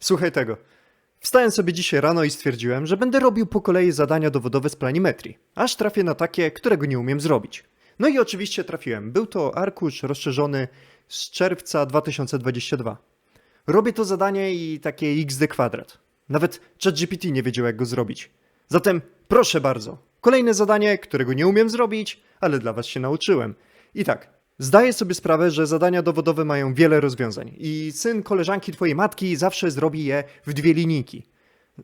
Słuchaj tego. Wstałem sobie dzisiaj rano i stwierdziłem, że będę robił po kolei zadania dowodowe z planimetrii, aż trafię na takie, którego nie umiem zrobić. No i oczywiście trafiłem. Był to arkusz rozszerzony z czerwca 2022. Robię to zadanie i takie xd kwadrat. Nawet ChatGPT nie wiedział, jak go zrobić. Zatem proszę bardzo, kolejne zadanie, którego nie umiem zrobić, ale dla Was się nauczyłem. I tak, zdaję sobie sprawę, że zadania dowodowe mają wiele rozwiązań i syn koleżanki Twojej matki zawsze zrobi je w dwie linijki.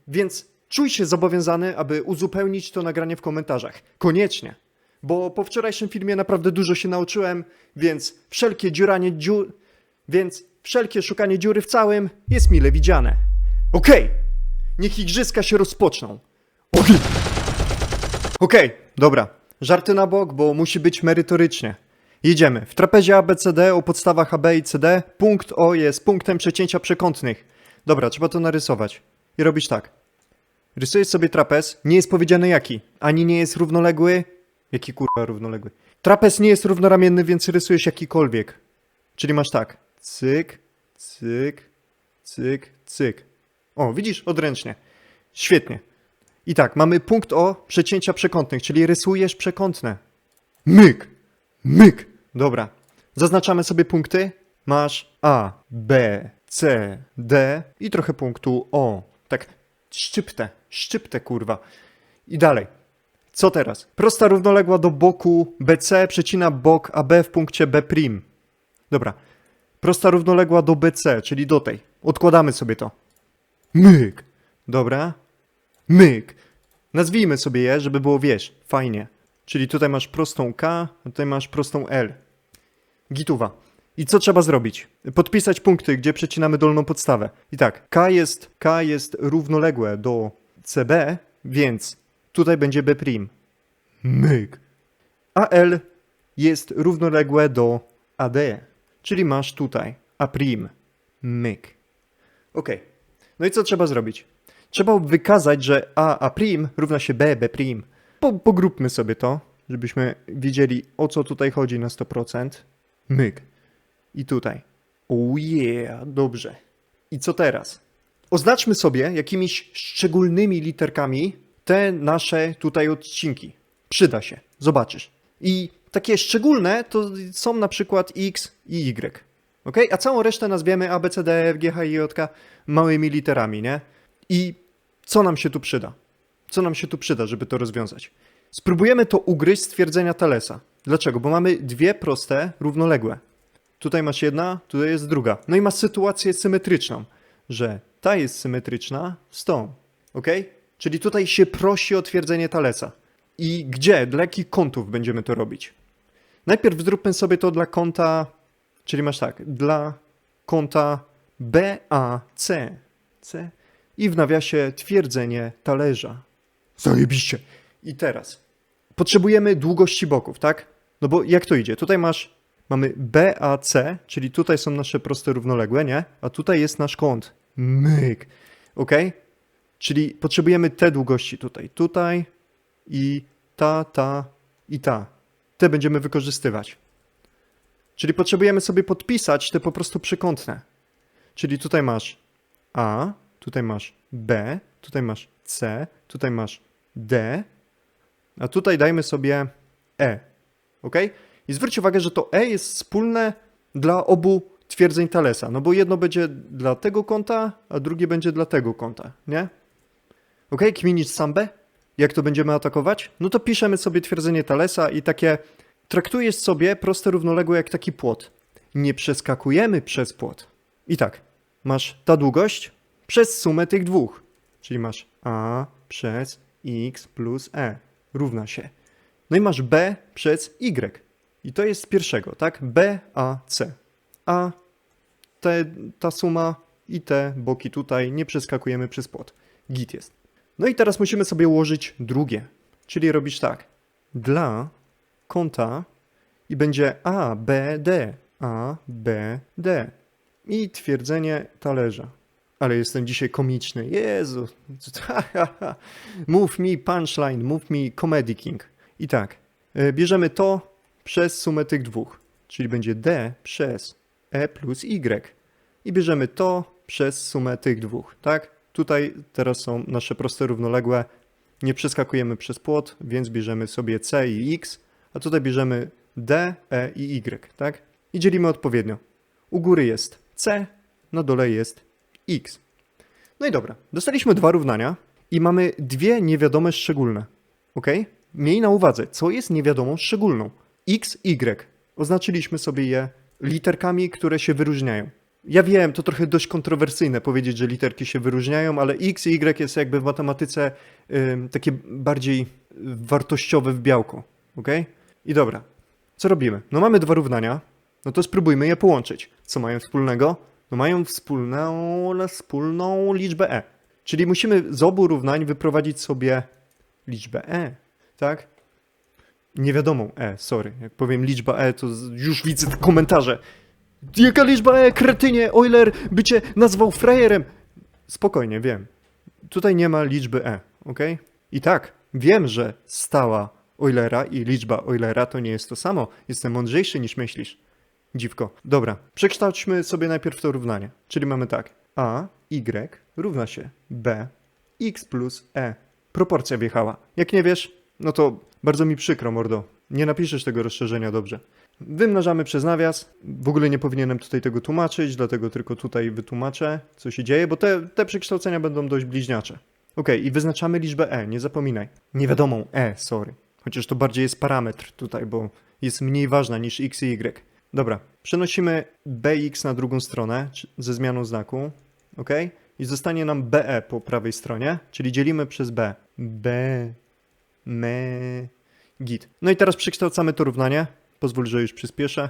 Więc czuj się zobowiązany, aby uzupełnić to nagranie w komentarzach. Koniecznie. Bo po wczorajszym filmie naprawdę dużo się nauczyłem, więc wszelkie dziuranie dziur... Więc wszelkie szukanie dziury w całym jest mile widziane. Okej, niech igrzyska się rozpoczną. Okej, Okej, dobra. Żarty na bok, bo musi być merytorycznie. Jedziemy. W trapezie ABCD o podstawach AB i CD punkt O jest punktem przecięcia przekątnych. Dobra, trzeba to narysować. I robisz tak. Rysujesz sobie trapez, nie jest powiedziane jaki. Ani nie jest równoległy. Jaki kurwa równoległy? Trapez nie jest równoramienny, więc rysujesz jakikolwiek. Czyli masz tak. Cyk, cyk, cyk, cyk. O, widzisz? Odręcznie. Świetnie. I tak, mamy punkt O przecięcia przekątnych, czyli rysujesz przekątne. Myk! Myk! Dobra. Zaznaczamy sobie punkty. Masz A, B, C, D i trochę punktu O. Tak, szczyptę, szczyptę, kurwa. I dalej. Co teraz? Prosta równoległa do boku BC przecina bok AB w punkcie B'. Dobra. Prosta równoległa do BC, czyli do tej. Odkładamy sobie to. Myk. Dobra. Myk. Nazwijmy sobie je, żeby było, wiesz, fajnie. Czyli tutaj masz prostą K, a tutaj masz prostą L. Gituwa. I co trzeba zrobić? Podpisać punkty, gdzie przecinamy dolną podstawę. I tak, K jest, K jest równoległe do CB, więc tutaj będzie B'. Myk. A L jest równoległe do AD, czyli masz tutaj A'. Myk. Okej. No i co trzeba zrobić? Trzeba wykazać, że A, A' równa się B, B'. Po, pogróbmy sobie to, żebyśmy wiedzieli o co tutaj chodzi na 100%. Myk. I tutaj. Oh yeah, dobrze. I co teraz? Oznaczmy sobie jakimiś szczególnymi literkami te nasze tutaj odcinki. Przyda się, zobaczysz. I takie szczególne to są na przykład X i Y. Ok? A całą resztę nazwiemy A, B, C, D, E, F, G, H, I, J, małymi literami, nie? I co nam się tu przyda? Co nam się tu przyda, żeby to rozwiązać? Spróbujemy to ugryźć z twierdzenia Thalesa. Dlaczego? Bo mamy dwie proste, równoległe. Tutaj masz jedna, tutaj jest druga. No i masz sytuację symetryczną, że ta jest symetryczna z tą. Ok? Czyli tutaj się prosi o twierdzenie Thalesa. I gdzie, dla jakich kątów będziemy to robić? Najpierw zróbmy sobie to dla kąta, czyli masz tak, dla kąta BAC. C i w nawiasie twierdzenie talerza. Zajebiście. I teraz potrzebujemy długości boków, tak? No bo jak to idzie? Tutaj masz, mamy BAC, czyli tutaj są nasze proste równoległe, nie? A tutaj jest nasz kąt. Myk. Ok? Czyli potrzebujemy te długości tutaj, tutaj i ta, ta i ta. Te będziemy wykorzystywać. Czyli potrzebujemy sobie podpisać te po prostu przekątne. Czyli tutaj masz A, tutaj masz B, tutaj masz C, tutaj masz D, a tutaj dajmy sobie E. Ok? I zwróć uwagę, że to E jest wspólne dla obu twierdzeń Thalesa, no bo jedno będzie dla tego kąta, a drugie będzie dla tego kąta, nie? Ok? Kminić sambę? Jak to będziemy atakować? No to piszemy sobie twierdzenie Thalesa i takie traktujesz sobie proste równoległe jak taki płot. Nie przeskakujemy przez płot. I tak, masz ta długość przez sumę tych dwóch. Czyli masz A przez X plus E równa się. No i masz B przez Y. I to jest z pierwszego, tak? B, A, C. A te, ta suma i te boki tutaj nie przeskakujemy przez płot. Git jest. No i teraz musimy sobie ułożyć drugie. Czyli robisz tak. Dla kąta i będzie A, B, D. A, B, D. I twierdzenie talerza. Ale jestem dzisiaj komiczny. Jezu. Mów mi punchline, mów mi comedy king. I tak, e, bierzemy to przez sumę tych dwóch. Czyli będzie D przez E plus Y. I bierzemy to przez sumę tych dwóch, tak? Tutaj teraz są nasze proste równoległe. Nie przeskakujemy przez płot, więc bierzemy sobie c i x, a tutaj bierzemy d, e i y, tak? I dzielimy odpowiednio. U góry jest c, na dole jest x. No i dobra, dostaliśmy dwa równania i mamy dwie niewiadome szczególne. Ok? Miej na uwadze, co jest niewiadomą szczególną. X, Y. Oznaczyliśmy sobie je literkami, które się wyróżniają. Ja wiem, to trochę dość kontrowersyjne powiedzieć, że literki się wyróżniają, ale X i Y jest jakby w matematyce ym, takie bardziej wartościowe w białko. Ok? I dobra, co robimy? No mamy dwa równania, no to spróbujmy je połączyć. Co mają wspólnego? No mają wspólną, wspólną liczbę e. Czyli musimy z obu równań wyprowadzić sobie liczbę e, tak? Niewiadomą e, sorry. Jak powiem liczba e, to już widzę te komentarze. Jaka liczba e, kretynie, Euler by cię nazwał frajerem. Spokojnie, wiem. Tutaj nie ma liczby e, ok? I tak, wiem, że stała Eulera i liczba Eulera to nie jest to samo. Jestem mądrzejszy niż myślisz. Dziwko. Dobra, przekształćmy sobie najpierw to równanie. Czyli mamy tak. A, y równa się b, x plus e. Proporcja wjechała. Jak nie wiesz, no to bardzo mi przykro, mordo. Nie napiszesz tego rozszerzenia dobrze. Wymnażamy przez nawias. W ogóle nie powinienem tutaj tego tłumaczyć, dlatego tylko tutaj wytłumaczę, co się dzieje, bo te, te przekształcenia będą dość bliźniacze. Ok, i wyznaczamy liczbę e, nie zapominaj. Niewiadomą e, sorry. Chociaż to bardziej jest parametr tutaj, bo jest mniej ważna niż x i y. Dobra, przenosimy bx na drugą stronę ze zmianą znaku, ok? I zostanie nam be po prawej stronie, czyli dzielimy przez b. b, me, git. No i teraz przekształcamy to równanie. Pozwól, że już przyspieszę.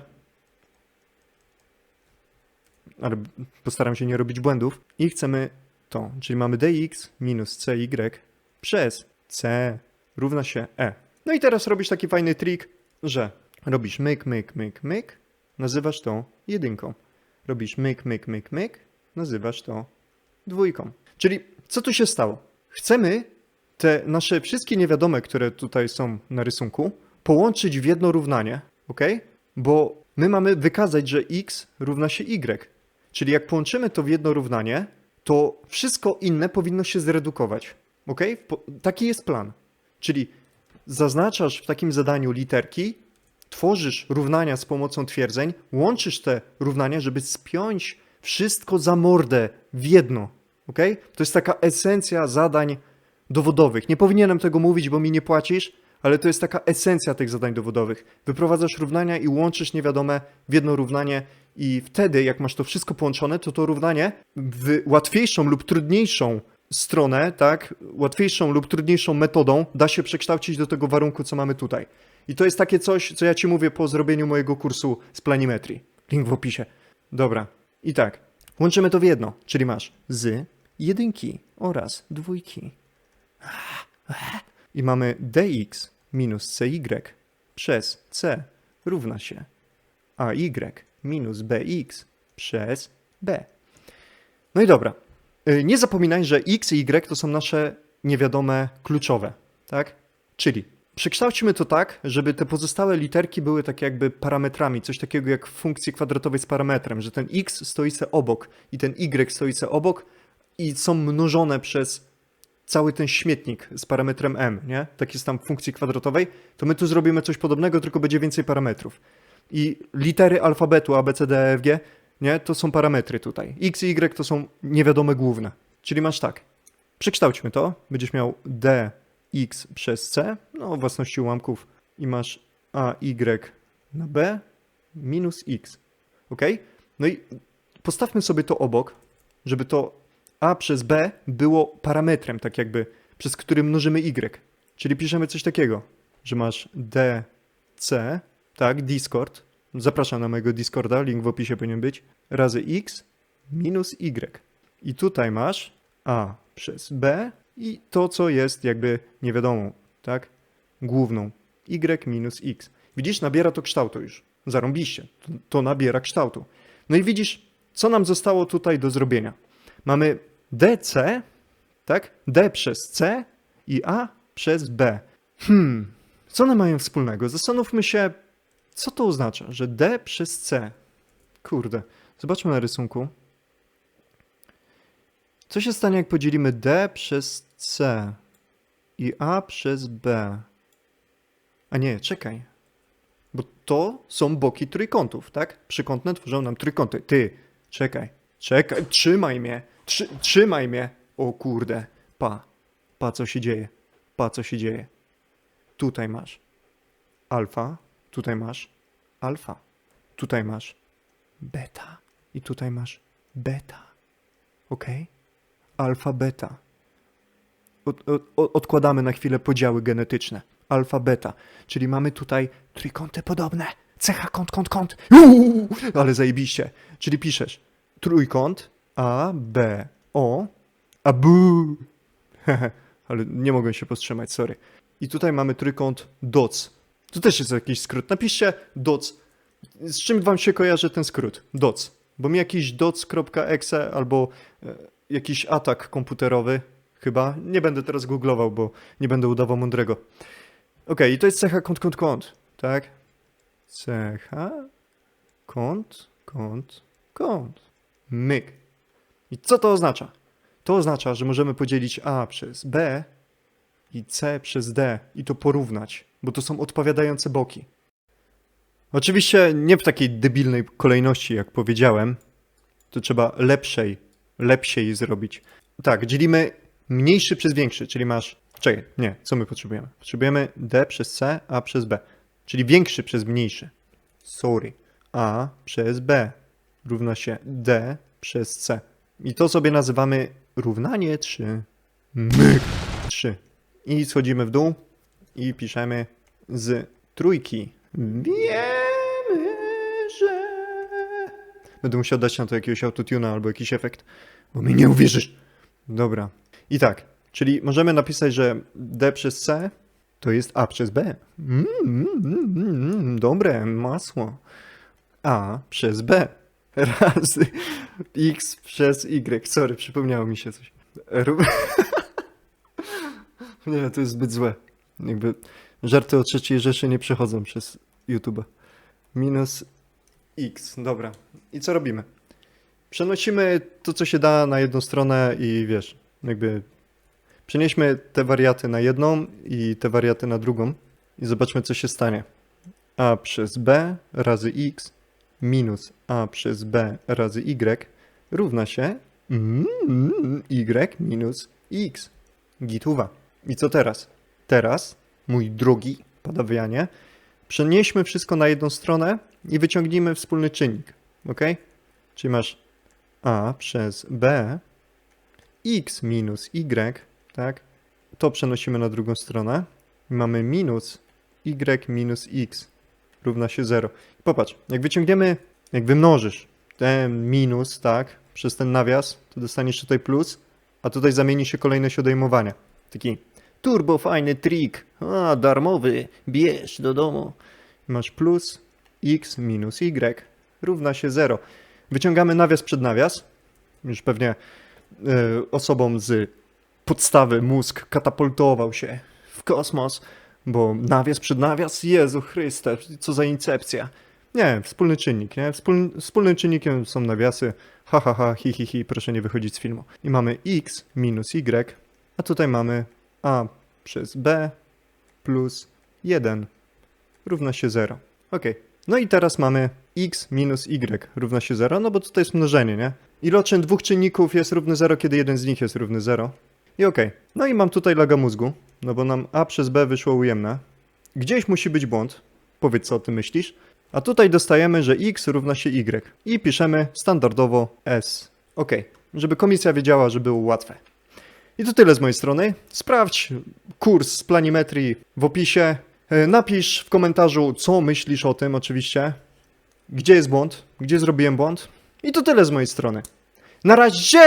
Ale postaram się nie robić błędów. I chcemy to, czyli mamy dx minus cy przez c równa się e. No i teraz robisz taki fajny trik, że robisz myk, myk, myk, myk, nazywasz to jedynką. Robisz myk, myk, myk, myk, nazywasz to dwójką. Czyli co tu się stało? Chcemy te nasze wszystkie niewiadome, które tutaj są na rysunku, połączyć w jedno równanie, ok? Bo my mamy wykazać, że x równa się y. Czyli jak połączymy to w jedno równanie, to wszystko inne powinno się zredukować. Ok? Taki jest plan. Czyli zaznaczasz w takim zadaniu literki, tworzysz równania z pomocą twierdzeń, łączysz te równania, żeby spiąć wszystko za mordę w jedno. Ok? To jest taka esencja zadań dowodowych. Nie powinienem tego mówić, bo mi nie płacisz, ale to jest taka esencja tych zadań dowodowych. Wyprowadzasz równania i łączysz niewiadome w jedno równanie i wtedy, jak masz to wszystko połączone, to to równanie w łatwiejszą lub trudniejszą stronę, tak, łatwiejszą lub trudniejszą metodą da się przekształcić do tego warunku, co mamy tutaj. I to jest takie coś, co ja ci mówię po zrobieniu mojego kursu z planimetrii. Link w opisie. Dobra. I tak. Łączymy to w jedno, czyli masz z jedynki oraz dwójki. I mamy dx minus cy przez c równa się ay minus bx przez b. No i dobra. Y, Nie zapominaj, że x i y to są nasze niewiadome kluczowe, tak? Czyli przekształćmy to tak, żeby te pozostałe literki były tak jakby parametrami, coś takiego jak w funkcji kwadratowej z parametrem, że ten x stoi se obok i ten y stoi se obok i są mnożone przez cały ten śmietnik z parametrem m, nie? Tak jest tam w funkcji kwadratowej, to my tu zrobimy coś podobnego, tylko będzie więcej parametrów. I litery alfabetu A, B, C, D, E, F, G, nie? To są parametry tutaj. X i Y to są niewiadome główne. Czyli masz tak. Przekształćmy to. Będziesz miał D, X przez C, no własności ułamków i masz A, Y na B minus X. Ok? No i postawmy sobie to obok, żeby to A przez B było parametrem, tak jakby, przez który mnożymy Y. Czyli piszemy coś takiego, że masz DC, tak, Discord. Zapraszam na mojego Discorda, link w opisie powinien być. Razy X minus Y. I tutaj masz A przez B i to, co jest jakby niewiadomą, tak? Główną. Y minus X. Widzisz, nabiera to kształtu już. Zarąbiście. To, to nabiera kształtu. No i widzisz, co nam zostało tutaj do zrobienia. Mamy DC, tak? D przez C i A przez B. Hmm, co one mają wspólnego? Zastanówmy się, co to oznacza, że D przez C. Kurde, zobaczmy na rysunku. Co się stanie, jak podzielimy D przez C i A przez B? A nie, czekaj. Bo to są boki trójkątów, tak? Przykątne tworzą nam trójkąty. Ty, czekaj, czekaj, trzymaj mnie, trzy, trzymaj mnie. O kurde, pa, pa co się dzieje, pa co się dzieje. Tutaj masz alfa, tutaj masz alfa, tutaj masz beta i tutaj masz beta. Ok? Alfa, beta. Od, od, od- odkładamy na chwilę podziały genetyczne. Alfa, beta. Czyli mamy tutaj trójkąty podobne. Cecha, kąt, kąt, kąt. Uuu, ale zajebiście. Czyli piszesz trójkąt A, B, O, a B. ale nie mogłem się powstrzymać, sorry. I tutaj mamy trójkąt DOC. Tu też jest jakiś skrót. Napiszcie DOC. Z czym wam się kojarzy ten skrót? DOC. Bo mi jakiś doc.exe albo e, jakiś atak komputerowy chyba. Nie będę teraz googlował, bo nie będę udawał mądrego. Okej, i to jest cecha kąt, kąt, kąt, tak? Cecha kąt, kąt, kąt. Myk. I co to oznacza? To oznacza, że możemy podzielić A przez B i C przez D i to porównać, bo to są odpowiadające boki. Oczywiście nie w takiej debilnej kolejności, jak powiedziałem. To trzeba lepszej, lepsiej zrobić. Tak, dzielimy mniejszy przez większy, czyli masz. Czekaj, nie, co my potrzebujemy? Potrzebujemy D przez C, A przez B. Czyli większy przez mniejszy. Sorry. A przez B równa się D przez C. I to sobie nazywamy równanie 3. Myk. 3. I schodzimy w dół i piszemy z trójki. Wiemy, że... Będę musiał dać na to jakiegoś autotuna albo jakiś efekt, bo mi nie uwierzysz. Dobra. I tak, czyli możemy napisać, że D przez C to jest A przez B. Mm, mm, mm, mm, dobre, masło. A przez B razy X przez Y. Sorry, przypomniało mi się coś. Nie, to jest zbyt złe. Jakby żarty o trzeciej Rzeszy nie przechodzą przez YouTube. Minus X. Dobra. I co robimy? Przenosimy to, co się da na jedną stronę i wiesz, jakby przenieśmy te wariaty na jedną i te wariaty na drugą i zobaczmy, co się stanie. A przez B razy X minus A przez B razy Y równa się Y minus X. Gituwa. I co teraz? Teraz, mój drogi padawianie, przenieśmy wszystko na jedną stronę i wyciągnijmy wspólny czynnik. Ok? Czyli masz A przez B x minus y, tak? To przenosimy na drugą stronę. Mamy minus y minus x równa się 0. Popatrz, jak wyciągniemy, jak wymnożysz ten minus, tak, przez ten nawias, to dostaniesz tutaj plus, a tutaj zamieni się kolejność odejmowania. Taki turbo fajny trik, a darmowy, bierz do domu. Masz plus x minus y równa się 0. Wyciągamy nawias przed nawias. Już pewnie e, osobom z podstawy mózg katapultował się w kosmos, bo nawias przed nawias, Jezu Chryste, co za incepcja. Nie, wspólny czynnik, nie? Wspól, wspólnym czynnikiem są nawiasy, ha, ha, ha, hi, hi, hi, proszę nie wychodzić z filmu. I mamy x minus y, a tutaj mamy a przez b plus 1 równa się 0. Ok. No i teraz mamy x minus y równa się 0, no bo tutaj jest mnożenie, nie? Iloczyn dwóch czynników jest równy 0, kiedy jeden z nich jest równy 0. I ok. No i mam tutaj laga mózgu, no bo nam a przez b wyszło ujemne. Gdzieś musi być błąd. Powiedz, co o tym myślisz. A tutaj dostajemy, że x równa się y. I piszemy standardowo s. Ok. Żeby komisja wiedziała, że było łatwe. I to tyle z mojej strony. Sprawdź kurs z planimetrii w opisie. E, Napisz w komentarzu, co myślisz o tym, oczywiście. Gdzie jest błąd? Gdzie zrobiłem błąd? I to tyle z mojej strony. Na razie!